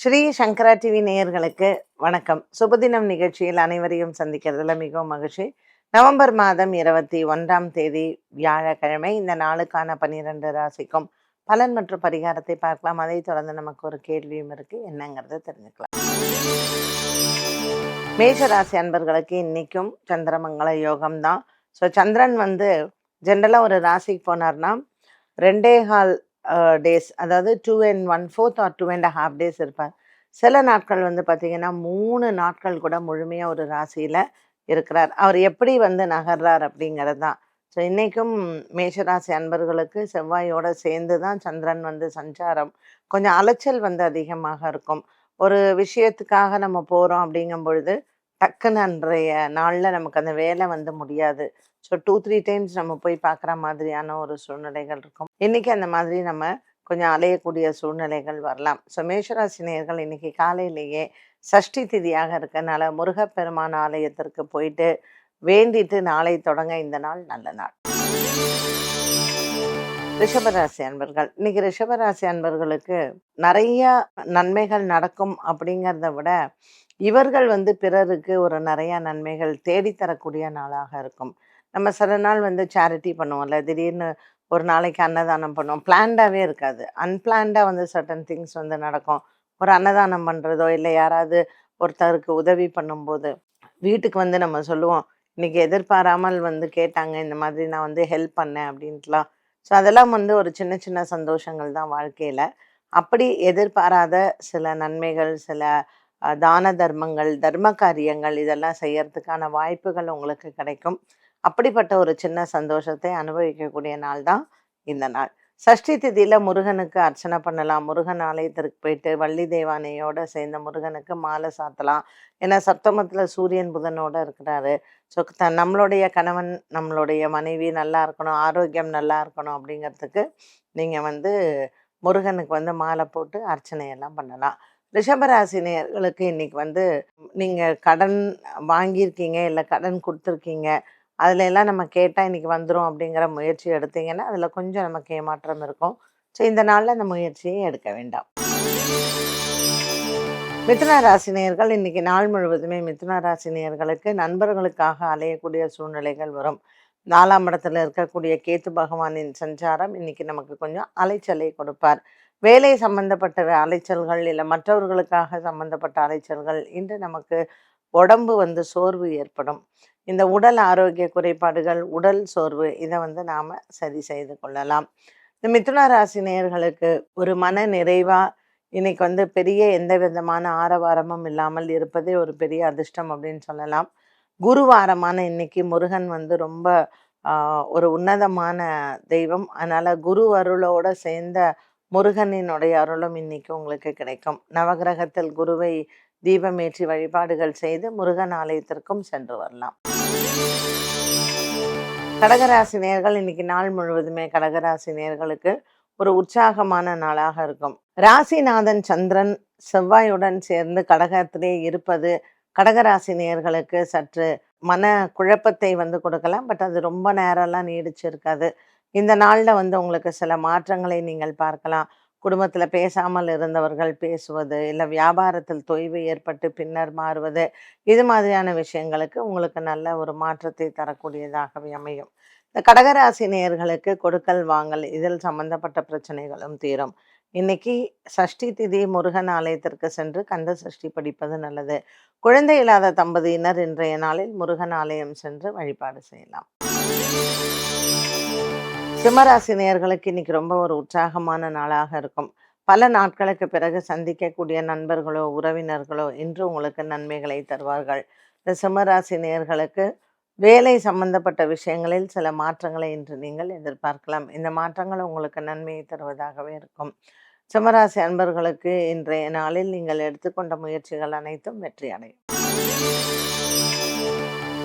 ஸ்ரீ சங்கரா TV நேயர்களுக்கு வணக்கம். சுபதினம் நிகழ்ச்சியில் அனைவரையும் சந்திக்கிறதுல மிகவும் மகிழ்ச்சி. நவம்பர் மாதம் இருபத்தி ஒன்றாம் தேதி வியாழக்கிழமை இந்த நாளுக்கான பன்னிரண்டு ராசிக்கும் பலன் மற்றும் பரிகாரத்தை பார்க்கலாம். அதை தொடர்ந்து நமக்கு ஒரு கேள்வியும் இருக்கு. என்னங்கிறத தெரிஞ்சுக்கலாம். மேஷராசி அன்பர்களுக்கு இன்னைக்கும் சந்திரமங்கல யோகம் தான். ஸோ சந்திரன் வந்து ஜென்ரலாக ஒரு ராசிக்கு போனார்னா ரெண்டே கால் டேஸ் அதாவது two and one fourth or two and half days இருப்பார் சில நாட்கள் வந்து பார்த்திங்கன்னா மூணு நாட்கள் கூட முழுமையாக ஒரு ராசியில் இருக்கிறார். அவர் எப்படி வந்து நகர்றார் அப்படிங்கிறது தான். ஸோ இன்றைக்கும் மேஷராசி அன்பர்களுக்கு செவ்வாயோட சேர்ந்து தான் சந்திரன் வந்து சஞ்சாரம். கொஞ்சம் அலைச்சல் வந்து அதிகமாக இருக்கும். ஒரு விஷயத்துக்காக நம்ம போகிறோம் அப்படிங்கும் பொழுது டக்குன்னு அன்றைய நாளில் நமக்கு அந்த வேலை வந்து முடியாது. ஸோ டூ த்ரீ டைம்ஸ் நம்ம போய் பார்க்குற மாதிரியான ஒரு சூழ்நிலைகள் இருக்கும். இன்றைக்கி அந்த மாதிரி நம்ம கொஞ்சம் அலையக்கூடிய சூழ்நிலைகள் வரலாம். ஸோ மேஷராசினியர்கள் இன்றைக்கி இன்னைக்கு காலையிலேயே சஷ்டி திதியாக இருக்கனால முருகப்பெருமான் ஆலயத்திற்கு போயிட்டு வேண்டிட்டு நாளை தொடங்க இந்த நாள் நல்ல நாள். ரிஷபராசி அன்பர்கள். இன்னைக்கு ரிஷபராசி அன்பர்களுக்கு நிறைய நன்மைகள் நடக்கும் அப்படிங்கிறத விட இவர்கள் வந்து பிறருக்கு ஒரு நிறைய நன்மைகள் தேடித்தரக்கூடிய நாளாக இருக்கும். நம்ம சில நாள் வந்து சேரிட்டி பண்ணுவோம்ல திடீர்னு ஒரு நாளைக்கு அன்னதானம் பண்ணுவோம். பிளான்டாகவே இருக்காது. அன்பிளான்டாக வந்து சர்டன் திங்ஸ் வந்து நடக்கும். ஒரு அன்னதானம் பண்ணுறதோ இல்லை யாராவது ஒருத்தருக்கு உதவி பண்ணும்போது வீட்டுக்கு வந்து நம்ம சொல்லுவோம் இன்னைக்கு எதிர்பாராமல் வந்து கேட்டாங்க இந்த மாதிரி நான் வந்து ஹெல்ப் பண்ணேன் அப்படின்ட்டுலாம் ஸோ அதெல்லாம் வந்து ஒரு சின்ன சின்ன சந்தோஷங்கள் தான் வாழ்க்கையில். அப்படி எதிர்பாராத சில நன்மைகள் சில தான தர்மங்கள் தர்ம காரியங்கள் இதெல்லாம் செய்யறதுக்கான வாய்ப்புகள் உங்களுக்கு கிடைக்கும். அப்படிப்பட்ட ஒரு சின்ன சந்தோஷத்தை அனுபவிக்கக்கூடிய நாள் தான் இந்த நாள். சஷ்டி திதியில் முருகனுக்கு அர்ச்சனை பண்ணலாம். முருகன் ஆலயத்திற்கு போயிட்டு வள்ளி தேவானையோட சேர்ந்த முருகனுக்கு மாலை சாத்தலாம். ஏன்னா சப்தமத்தில் சூரியன் புதனோட இருக்கிறாரு. ஸோ நம்மளுடைய கணவன் நம்மளுடைய மனைவி நல்லா இருக்கணும் ஆரோக்கியம் நல்லா இருக்கணும் அப்படிங்கிறதுக்கு நீங்கள் வந்து முருகனுக்கு வந்து மாலை போட்டு அர்ச்சனையெல்லாம் பண்ணலாம். ரிஷபராசி நேயர்களுக்கு இன்னைக்கு வந்து நீங்கள் கடன் வாங்கியிருக்கீங்க இல்லை கடன் கொடுத்துருக்கீங்க அதுல எல்லாம் நம்ம கேட்டால் இன்றைக்கி வந்துடும் அப்படிங்கிற முயற்சி எடுத்தீங்கன்னா அதில் கொஞ்சம் நமக்கு ஏமாற்றம் இருக்கும். ஸோ இந்த நாளில் அந்த முயற்சியை எடுக்க வேண்டாம். மிதுன ராசினியர்கள் இன்றைக்கி நாள் முழுவதுமே மிதுன ராசினியர்களுக்கு நண்பர்களுக்காக அலையக்கூடிய சூழ்நிலைகள் வரும். நாலாம் இடத்துல இருக்கக்கூடிய கேத்து பகவானின் சஞ்சாரம் இன்னைக்கு நமக்கு கொஞ்சம் அலைச்சலை கொடுப்பார். வேலை சம்பந்தப்பட்ட அலைச்சல்கள் இல்லை மற்றவர்களுக்காக சம்பந்தப்பட்ட அலைச்சல்கள் இன்று நமக்கு உடம்பு வந்து சோர்வு ஏற்படும். இந்த உடல் ஆரோக்கிய குறைபாடுகள் உடல் சோர்வு இதை வந்து நாம் சரி செய்து கொள்ளலாம். இந்த மிதுன ராசி நேயர்களுக்கு ஒரு மன நிறைவாக இன்னைக்கு வந்து பெரிய எந்த விதமான ஆரவாரமும் இல்லாமல் இருப்பதே ஒரு பெரிய அதிர்ஷ்டம் அப்படின்னு சொல்லலாம். குருவாரமான இன்னைக்கு முருகன் வந்து ரொம்ப ஒரு உன்னதமான தெய்வம். அதனால் குரு அருளோட சேர்ந்த முருகனினுடைய அருளும் இன்னைக்கு உங்களுக்கு கிடைக்கும். நவகிரகத்தில் குருவை தீபமேற்றி வழிபாடுகள் செய்து முருகன் ஆலயத்திற்கும் சென்று வரலாம். கடகராசி நேர்கள் இன்னைக்கு நாள் முழுவதுமே கடகராசி நேர்களுக்கு ஒரு உற்சாகமான நாளாக இருக்கும். ராசிநாதன் சந்திரன் செவ்வாயுடன் சேர்ந்து கடகத்திலே இருப்பது கடகராசி நேர்களுக்கு சற்று மன குழப்பத்தை வந்து கொடுக்கலாம். பட் அது ரொம்ப நேரம்லாம் நீடிச்சிருக்காது. இந்த நாளில் வந்து உங்களுக்கு சில மாற்றங்களை நீங்கள் பார்க்கலாம். குடும்பத்தில் பேசாமல் இருந்தவர்கள் பேசுவது இல்லை வியாபாரத்தில் தொய்வு ஏற்பட்டு பின்னர் மாறுவது இது மாதிரியான விஷயங்களுக்கு உங்களுக்கு நல்ல ஒரு மாற்றத்தை தரக்கூடியதாகவே அமையும். இந்த கடகராசி நேயர்களுக்கு கொடுக்கல் வாங்கல் இதில் சம்பந்தப்பட்ட பிரச்சனைகளும் தீரும். இன்னைக்கு சஷ்டி திதி முருகன் ஆலயத்திற்கு சென்று கந்த சஷ்டி படிப்பது நல்லது. குழந்தை இல்லாத தம்பதியினர் இன்றைய நாளில் முருகன் ஆலயம் சென்று வழிபாடு செய்யலாம். சிம்மராசி நேர்களுக்கு இன்னைக்கு ரொம்ப ஒரு உற்சாகமான நாளாக இருக்கும். பல நாட்களுக்கு பிறகு சந்திக்கக்கூடிய நண்பர்களோ உறவினர்களோ இன்று உங்களுக்கு நன்மைகளை தருவார்கள். இந்த சிம்மராசி நேர்களுக்கு வேலை சம்பந்தப்பட்ட விஷயங்களில் சில மாற்றங்களை இன்று நீங்கள் எதிர்பார்க்கலாம். இந்த மாற்றங்கள் உங்களுக்கு நன்மையை தருவதாகவே இருக்கும். சிம்மராசி அன்பர்களுக்கு இன்றைய நாளில் நீங்கள் எடுத்துக்கொண்ட முயற்சிகள் அனைத்தும் வெற்றி அடையும்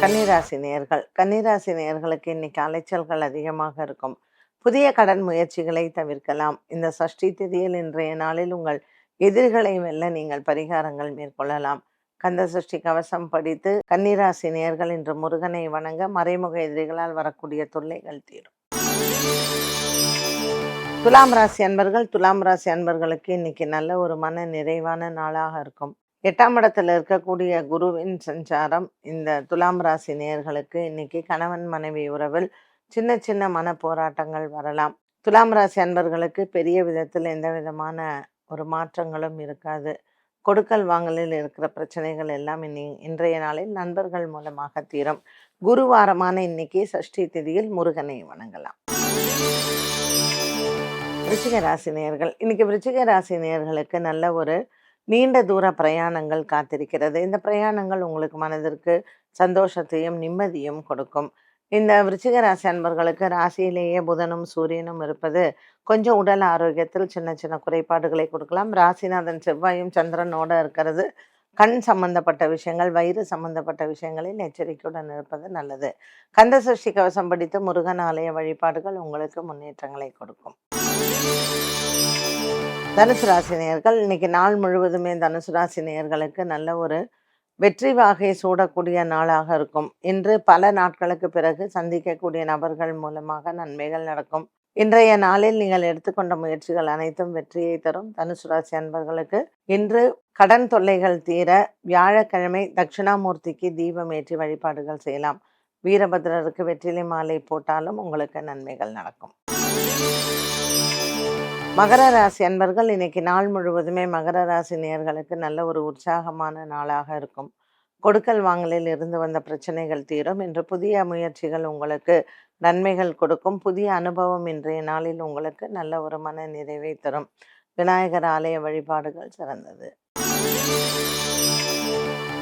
கன்னிராசி நேர்கள் கன்னிராசி நேர்களுக்கு இன்னைக்கு அலைச்சல்கள் அதிகமாக இருக்கும். புதிய கடன் முயற்சிகளை தவிர்க்கலாம். இந்த சஷ்டி திதியில் இன்றைய நாளில் உங்கள் எதிரிகளை வெல்ல நீங்கள் பரிகாரங்கள் மேற்கொள்ளலாம். கந்த சஷ்டி கவசம் படித்து கன்னிராசி நேர்கள் இன்று முருகனை வணங்க மறைமுக எதிரிகளால் வரக்கூடிய தொல்லைகள் தீரும். துலாம் ராசி அன்பர்கள் துலாம் ராசி அன்பர்களுக்கு இன்னைக்கு நல்ல ஒரு மன நிறைவான நாளாக இருக்கும். எட்டாம் இடத்துல இருக்கக்கூடிய குருவின் சஞ்சாரம் இந்த துலாம் ராசி நேயர்களுக்கு இன்னைக்கு கணவன் மனைவி உறவில் சின்ன சின்ன மன போராட்டங்கள் வரலாம். துலாம் ராசி அன்பர்களுக்கு பெரிய விதத்தில் எந்த விதமான ஒரு மாற்றங்களும் இருக்காது. கொடுக்கல் வாங்கலில் இருக்கிற பிரச்சனைகள் எல்லாம் இன்னி இன்றைய நாளில் நண்பர்கள் மூலமாக தீரும். குருவாரமான இன்னைக்கு சஷ்டி திதியில் முருகனை வணங்கலாம். விருச்சிக ராசி நேர்கள் இன்னைக்கு விருச்சிக ராசி நேர்களுக்கு நல்ல ஒரு நீண்ட தூர பிரயாணங்கள் காத்திருக்கிறது. இந்த பிரயாணங்கள் உங்களுக்கு மனதிற்கு சந்தோஷத்தையும் நிம்மதியும் கொடுக்கும். இந்த விருச்சிக ராசி அன்பர்களுக்கு ராசியிலேயே புதனும் சூரியனும் இருப்பது கொஞ்சம் உடல் ஆரோக்கியத்தில் சின்ன சின்ன குறைபாடுகளை கொடுக்கலாம். ராசிநாதன் செவ்வாயும் சந்திரனோட இருக்கிறது. கண் சம்பந்தப்பட்ட விஷயங்கள் வயிறு சம்பந்தப்பட்ட விஷயங்களில் எச்சரிக்கையுடன் இருப்பது நல்லது. கந்த சஷ்டி கவசம் படித்து முருகன் ஆலய வழிபாடுகள் உங்களுக்கு முன்னேற்றங்களை கொடுக்கும். தனுசு ராசி நேயர்கள் இன்னைக்கு நாள் முழுவதுமே தனுசு ராசி நேயர்களுக்கு நல்ல ஒரு வெற்றி வாகை சூடக்கூடிய நாளாக இருக்கும். இன்று பல நாட்களுக்கு பிறகு சந்திக்கக்கூடிய நபர்கள் மூலமாக நன்மைகள் நடக்கும். இன்றைய நாளில் நீங்கள் எடுத்துக்கொண்ட முயற்சிகள் அனைத்தும் வெற்றியை தரும். தனுசு ராசி அன்பர்களுக்கு இன்று கடன் தொல்லைகள் தீர வியாழக்கிழமை தட்சிணாமூர்த்திக்கு தீபம் ஏற்றி வழிபாடுகள் செய்யலாம். வீரபத்ரருக்கு வெற்றிலை மாலை போட்டாலும் உங்களுக்கு நன்மைகள் நடக்கும். மகர ராசி அன்பர்கள் இன்னைக்கு நாள் முழுவதுமே மகர ராசி நேர்களுக்கு நல்ல ஒரு உற்சாகமான நாளாக இருக்கும். கொடுக்கல் வாங்கலில் இருந்து வந்த பிரச்சனைகள் தீரும். இன்று புதிய முயற்சிகள் உங்களுக்கு நன்மைகள் கொடுக்கும். புதிய அனுபவம் இன்றைய நாளில் உங்களுக்கு நல்ல ஒரு மன நிறைவை தரும். விநாயகர் ஆலய வழிபாடுகள் சிறந்தது.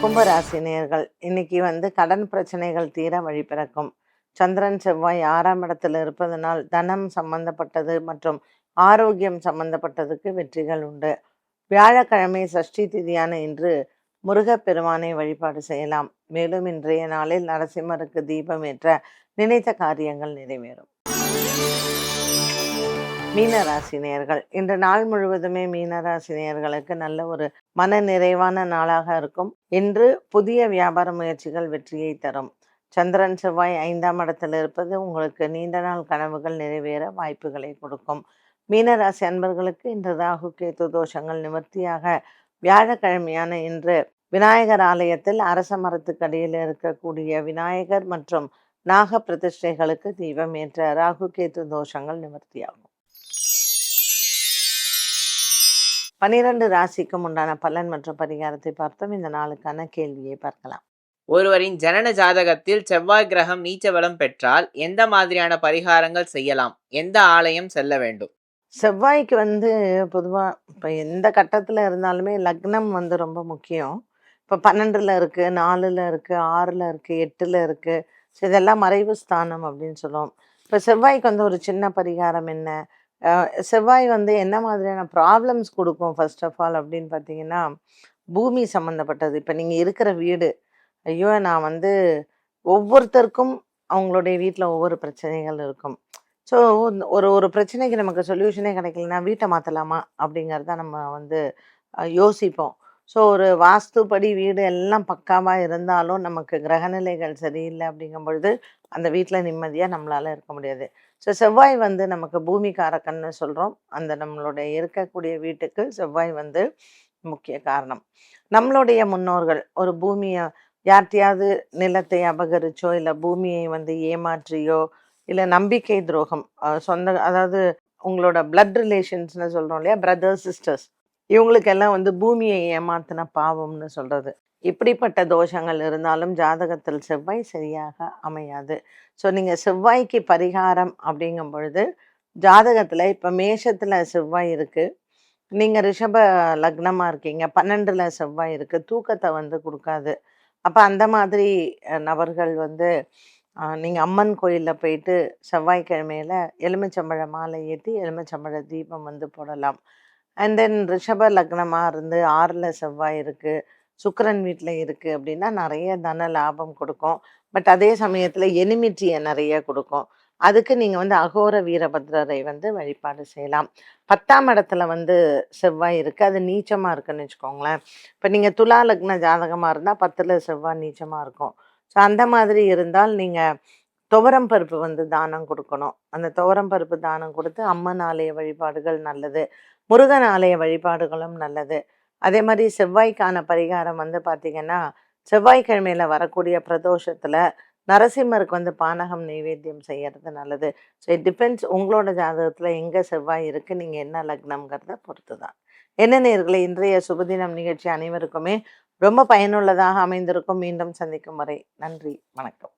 கும்பராசி நேர்கள் இன்னைக்கு வந்து கடன் பிரச்சனைகள் தீர வழி பிறக்கும். சந்திரன் செவ்வாய் ஆறாம் இடத்தில் இருப்பதனால் தனம் சம்பந்தப்பட்டது மற்றும் ஆரோக்கியம் சம்பந்தப்பட்டதுக்கு வெற்றிகள் உண்டு. வியாழக்கிழமை சஷ்டி திதியான இன்று முருகப்பெருமானை வழிபாடு செய்யலாம். மேலும் இன்றைய நாளில் நரசிம்மருக்கு தீபம் ஏற்ற நினைத்த காரியங்கள் நிறைவேறும். மீனராசி நேயர்கள் இன்று நாள் முழுவதுமே மீனராசி நேயர்களுக்கு நல்ல ஒரு மன நிறைவான நாளாக இருக்கும். இன்று புதிய வியாபார முயற்சிகள் வெற்றியை தரும். சந்திரன் செவ்வாய் ஐந்தாம் இடத்தில் இருப்பது உங்களுக்கு நீண்ட நாள் கனவுகள் நிறைவேற வாய்ப்புகளை கொடுக்கும். மீனராசி அன்பர்களுக்கு இன்று ராகு கேது தோஷங்கள் நிவர்த்தியாக வியாழக்கிழமையான இன்று விநாயகர் ஆலயத்தில் அரச மரத்துக்கடியில் இருக்கக்கூடிய விநாயகர் மற்றும் நாக பிரதிஷ்டைகளுக்கு தீபம் ஏற்ற ராகு கேது தோஷங்கள் நிவர்த்தியாகும். பனிரெண்டு ராசிக்கும் உண்டான பலன் மற்றும் பரிகாரத்தை பார்த்தோம். இந்த நாளுக்கான கேள்வியை பார்க்கலாம். ஒருவரின் ஜனன ஜாதகத்தில் செவ்வாய் கிரகம் நீச்ச பலம் பெற்றால் எந்த மாதிரியான பரிகாரங்கள் செய்யலாம்? எந்த ஆலயம் செல்ல வேண்டும்? செவ்வாய்க்கு வந்து பொதுவாக இப்போ எந்த கட்டத்தில் இருந்தாலுமே லக்னம் வந்து ரொம்ப முக்கியம். இப்போ பன்னெண்டில் இருக்குது நாலில் இருக்குது ஆறில் இருக்குது எட்டில் இருக்குது ஸோ இதெல்லாம் மறைவு ஸ்தானம் அப்படின்னு சொல்லுவோம். இப்போ செவ்வாய்க்கு வந்து ஒரு சின்ன பரிகாரம் என்ன? செவ்வாய் வந்து என்ன மாதிரியான ப்ராப்ளம்ஸ் கொடுக்கும் ஃபர்ஸ்ட் ஆஃப் ஆல் அப்படின்னு பார்த்தீங்கன்னா பூமி சம்மந்தப்பட்டது இப்போ நீங்கள் இருக்கிற வீடு ஐயோ நான் வந்து ஒவ்வொருத்தருக்கும் அவங்களுடைய வீட்டில் ஒவ்வொரு பிரச்சனைகள் இருக்கும். ஸோ ஒரு ஒரு பிரச்சனைக்கு நமக்கு சொல்யூஷனே கிடைக்கலனா வீட்டை மாற்றலாமா அப்படிங்கிறத நம்ம வந்து யோசிப்போம். ஸோ ஒரு வாஸ்துப்படி வீடு எல்லாம் பக்காவாக இருந்தாலும் நமக்கு கிரகநிலைகள் சரியில்லை அப்படிங்கும் பொழுது அந்த வீட்டில் நிம்மதியாக நம்மளால் இருக்க முடியாது. ஸோ செவ்வாய் வந்து நமக்கு பூமி காரக்கன்னு சொல்கிறோம் அந்த நம்மளுடைய இருக்கக்கூடிய வீட்டுக்கு செவ்வாய் வந்து முக்கிய காரணம். நம்மளுடைய முன்னோர்கள் ஒரு பூமியை யார்கிட்டயாவது நிலத்தை அபகரிச்சோ இல்லை பூமியை வந்து ஏமாற்றியோ இல்லை நம்பிக்கை துரோகம். சொந்த அதாவது உங்களோட பிளட் ரிலேஷன்ஸ்னு சொல்கிறோம் இல்லையா? பிரதர்ஸ் சிஸ்டர்ஸ் இவங்களுக்கெல்லாம் வந்து பூமியை ஏமாத்தின பாவம்னு சொல்கிறது இப்படிப்பட்ட தோஷங்கள் இருந்தாலும் ஜாதகத்தில் செவ்வாய் சரியாக அமையாது. ஸோ நீங்கள் செவ்வாய்க்கு பரிகாரம் அப்படிங்கும் பொழுது ஜாதகத்தில் இப்போ மேஷத்தில் செவ்வாய் இருக்குது நீங்கள் ரிஷப லக்னமாக இருக்கீங்க. பன்னெண்டில் செவ்வாய் இருக்குது தூக்கத்தை வந்து கொடுக்காது. அப்போ அந்த மாதிரி நபர்கள் வந்து நீங்கள் அம்மன் கோயிலில் போயிட்டு செவ்வாய்க்கிழமையில் எலுமிச்சம்பழ மாலை ஏற்றி எலுமிச்சம்பழ தீபம் வந்து போடலாம். அண்ட் தென் ரிஷப லக்னமாக இருந்து ஆறில் செவ்வாய் இருக்குது சுக்கரன் வீட்டில் இருக்குது அப்படின்னா நிறைய தன லாபம் கொடுக்கும். பட் அதே சமயத்தில் எனிமிட்டியை நிறைய கொடுக்கும். அதுக்கு நீங்கள் வந்து அகோர வீரபத்ரரை வந்து வழிபாடு செய்யலாம். பத்தாம் இடத்துல வந்து செவ்வாய் இருக்குது அது நீச்சமாக இருக்குன்னு வச்சுக்கோங்களேன். இப்போ நீங்கள் துலா லக்ன ஜாதகமாக இருந்தால் பத்தில் செவ்வாய் நீச்சமாக இருக்கும். ஸோ அந்த மாதிரி இருந்தால் நீங்கள் துவரம் பருப்பு வந்து தானம் கொடுக்கணும். அந்த துவரம் பருப்பு தானம் கொடுத்து அம்மன் ஆலய வழிபாடுகள் நல்லது. முருகன் ஆலய வழிபாடுகளும் நல்லது. அதே மாதிரி செவ்வாய்க்கான பரிகாரம் வந்து பார்த்திங்கன்னா செவ்வாய்க்கிழமையில் வரக்கூடிய பிரதோஷத்தில் நரசிம்மருக்கு வந்து பானகம் நைவேத்தியம் செய்கிறது நல்லது. ஸோ இட் டிபெண்ட்ஸ் உங்களோட ஜாதகத்தில் எங்கே செவ்வாய் இருக்குது நீங்கள் என்ன லக்னம்ங்கிறத பொறுத்து தான் என்ன நேர்களை இன்றைய சுபதினம் நிகழ்ச்சி அனைவருக்குமே ரொம்ப பயனுள்ளதாக அமைந்திருக்கும். மீண்டும் சந்திக்கும் வரை நன்றி வணக்கம்.